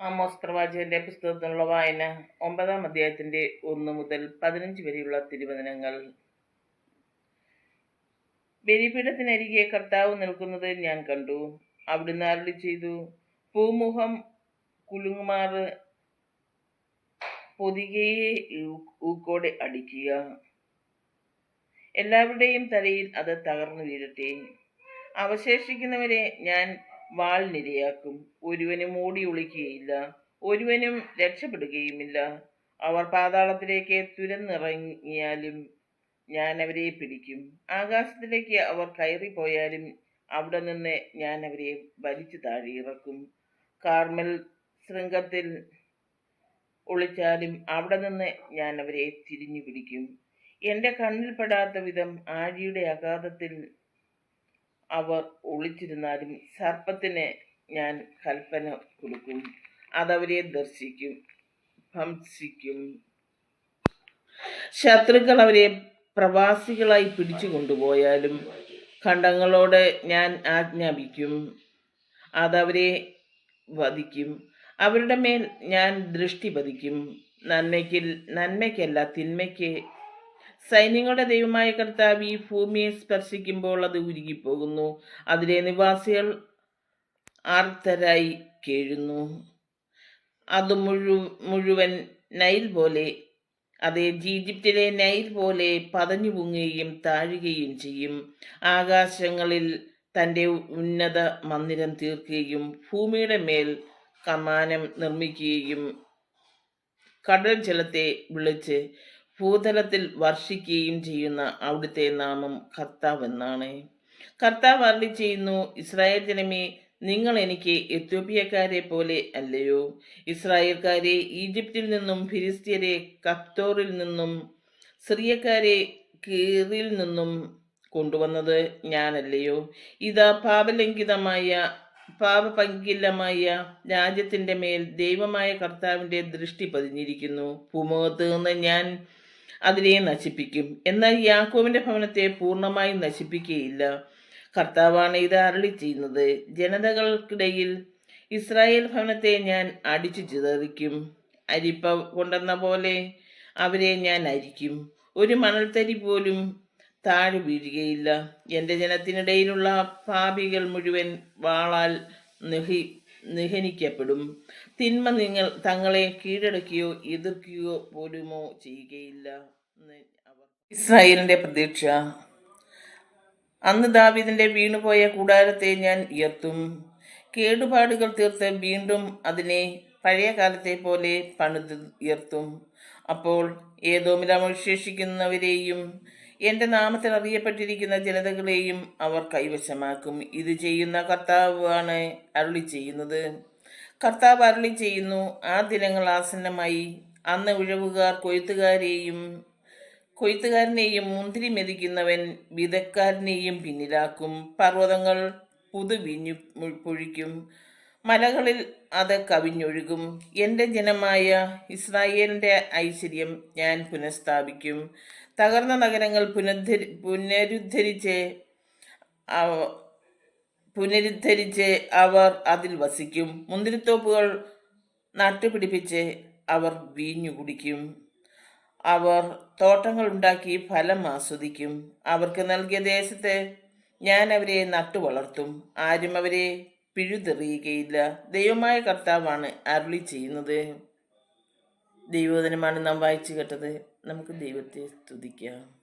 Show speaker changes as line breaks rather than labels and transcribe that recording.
Amos പ്രവാചകന്റെ പുസ്തകത്തിനുള്ള വായന ഒമ്പതാം അധ്യായത്തിന്റെ ഒന്ന് മുതൽ പതിനഞ്ച് വരെയുള്ള തിരുവചനങ്ങൾ. ബലിപീഠത്തിനരികെ കർത്താവ് നിൽക്കുന്നത് ഞാൻ കണ്ടു. അവിടുന്ന് അരളി ചെയ്തു പൂമുഖം കുലുങ്ങുമാറ് പൊതികയെ ഊക്കോടെ അടിക്കുക. എല്ലാവരുടെയും തലയിൽ അത് തകർന്നു വീഴട്ടെ. അവശേഷിക്കുന്നവരെ ഞാൻ വാൾ നിരയാക്കും. ഒരുവനും ഓടിയൊളിക്കുകയില്ല ഒരുവനും രക്ഷപ്പെടുകയുമില്ല. അവർ പാതാളത്തിലേക്ക് തുരന്നിറങ്ങിയാലും ഞാൻ അവരെ പിടിക്കും. ആകാശത്തിലേക്ക് അവർ കയറിപ്പോയാലും അവിടെ നിന്ന് ഞാൻ അവരെ വലിച്ചു താഴെ ഇറക്കും. കാർമൽ ശൃംഗത്തിൽ ഒളിച്ചാലും അവിടെ നിന്ന് ഞാൻ അവരെ തിരിഞ്ഞു പിടിക്കും. എന്റെ കണ്ണിൽപ്പെടാത്ത വിധം ആഴിയുടെ അഗാധത്തിൽ അവർ ഒളിച്ചിരുന്നാലും സർപ്പത്തിന് ഞാൻ കൽപ്പന കൊടുക്കും. അതവരെ ദർശിക്കും ഭംസിക്കും. ശത്രുക്കൾ അവരെ പ്രവാസികളായി പിടിച്ചു കൊണ്ടുപോയാലും ഖണ്ഡങ്ങളോട് ഞാൻ ആജ്ഞാപിക്കും. അതവരെ വധിക്കും. അവരുടെ മേൽ ഞാൻ ദൃഷ്ടി പതിക്കും. നന്മയ്ക്ക് നന്മയ്ക്കല്ല തിന്മയ്ക്ക് സൈന്യങ്ങളുടെ ദൈവമായ കർത്താവ് ഈ ഭൂമിയെ സ്പർശിക്കുമ്പോൾ അത് ഉരുകിപ്പോകുന്നു. അതിലെ നിവാസികൾ ആർത്തരായി കേഴുന്നു. അത് മുഴു മുഴുവൻ നൈൽ പോലെ അതേ ഈജിപ്തിലെ നൈൽ പോലെ പതഞ്ഞു പൊങ്ങുകയും താഴുകയും ചെയ്യും. ആകാശങ്ങളിൽ തന്റെ ഉന്നത മന്ദിരം തീർക്കുകയും ഭൂമിയുടെ മേൽ കമാനം നിർമ്മിക്കുകയും കടൽ ജലത്തെ വിളിച്ച് ഭൂതലത്തിൽ വർഷിക്കുകയും ചെയ്യുന്ന അവിടുത്തെ നാമം കർത്താവ് എന്നാണ്. കർത്താവ് അരളി ചെയ്യുന്നു ഇസ്രായേൽ ജനമേ നിങ്ങൾ എനിക്ക് എത്യോപ്യക്കാരെ പോലെ അല്ലയോ? ഇസ്രായേൽക്കാരെ ഈജിപ്തിൽ നിന്നും ഫിലിസ്തീയരെ കത്തോറിൽ നിന്നും സിറിയക്കാരെ കീറിൽ നിന്നും കൊണ്ടുവന്നത് ഞാനല്ലയോ? ഇതാ പാപലംഘിതമായ പാപപങ്കിലമായ രാജ്യത്തിന്റെ മേൽ ദൈവമായ കർത്താവിന്റെ ദൃഷ്ടി പതിഞ്ഞിരിക്കുന്നു. ഭൂമുഖത്ത് നിന്ന് ഞാൻ അതിനെ നശിപ്പിക്കും. എന്നാൽ യാക്കോവിന്റെ ഭവനത്തെ പൂർണമായി നശിപ്പിക്കുകയില്ല. കർത്താവാണ് ഇത് അരളി ചെയ്യുന്നത് ജനതകൾക്കിടയിൽ ഇസ്രായേൽ ഭവനത്തെ ഞാൻ അടിച്ചു ചിതറിക്കും. അരിപ്പ കൊണ്ടെന്ന പോലെ അവരെ ഞാൻ അരിക്കും. ഒരു മണൽത്തരി പോലും താഴെ വീഴുകയില്ല. എന്റെ ജനത്തിനിടയിലുള്ള പാപികൾ മുഴുവൻ വാളാൽ നിഹി നിഹനിക്കപ്പെടും. തിന്മ നിങ്ങൾ തങ്ങളെ കീഴടക്കുകയോ എതിർക്കുകയോ പോലുമോ ചെയ്യുകയില്ല ഇസ്രായേലിന്റെ പ്രതീക്ഷ. അന്ന് ദാവിദിന്റെ വീണുപോയ കൂടാരത്തെ ഞാൻ ഉയർത്തും. കേടുപാടുകൾ തീർത്ത് വീണ്ടും അതിനെ പഴയ കാലത്തെ പോലെ പണിത് ഉയർത്തും. അപ്പോൾ ഏതോ അവശേഷിക്കുന്നവരെയും എന്റെ നാമത്തിൽ അറിയപ്പെട്ടിരിക്കുന്ന ജനതകളെയും അവർ കൈവശമാക്കും. ഇത് ചെയ്യുന്ന കർത്താവാണ് അരുളി ചെയ്യുന്നത്. കർത്താവ് അരുളി ചെയ്യുന്നു ആ ദിനങ്ങൾ ആസന്നമായി. അന്ന് ഉഴവുകാർ കൊയ്ത്തുകാരെയും കൊയ്ത്തുകാരനെയും മുന്തിരി മെതിക്കുന്നവൻ വിതക്കാരനെയും പിന്നിലാക്കും. പർവതങ്ങൾ പുതുവിഞ്ഞു പൊഴിക്കും. മലകളിൽ അത് കവിഞ്ഞൊഴുകും. എന്റെ ജനമായ ഇസ്രായേലിന്റെ ഐശ്വര്യം ഞാൻ പുനഃസ്ഥാപിക്കും. തകർന്ന നഗരങ്ങൾ പുനരുദ്ധരി പുനരുദ്ധരിച്ച് പുനരുദ്ധരിച്ച് അവർ അതിൽ വസിക്കും. മുന്തിരിത്തോപ്പുകൾ നട്ടുപിടിപ്പിച്ച് അവർ വീഞ്ഞു കുടിക്കും. അവർ തോട്ടങ്ങൾ ഉണ്ടാക്കി ഫലം ആസ്വദിക്കും. അവർക്ക് നൽകിയ ദേശത്ത് ഞാൻ അവരെ നട്ടു വളർത്തും ആരും അവരെ പിഴുതെറിയുകയില്ല. ദൈവമായ കർത്താവാണ് അരുളി ചെയ്യുന്നത്. ദൈവോധനമാണ് നാം വായിച്ചു കേട്ടത്. നമുക്ക് ദൈവത്തെ സ്തുതിക്കാം.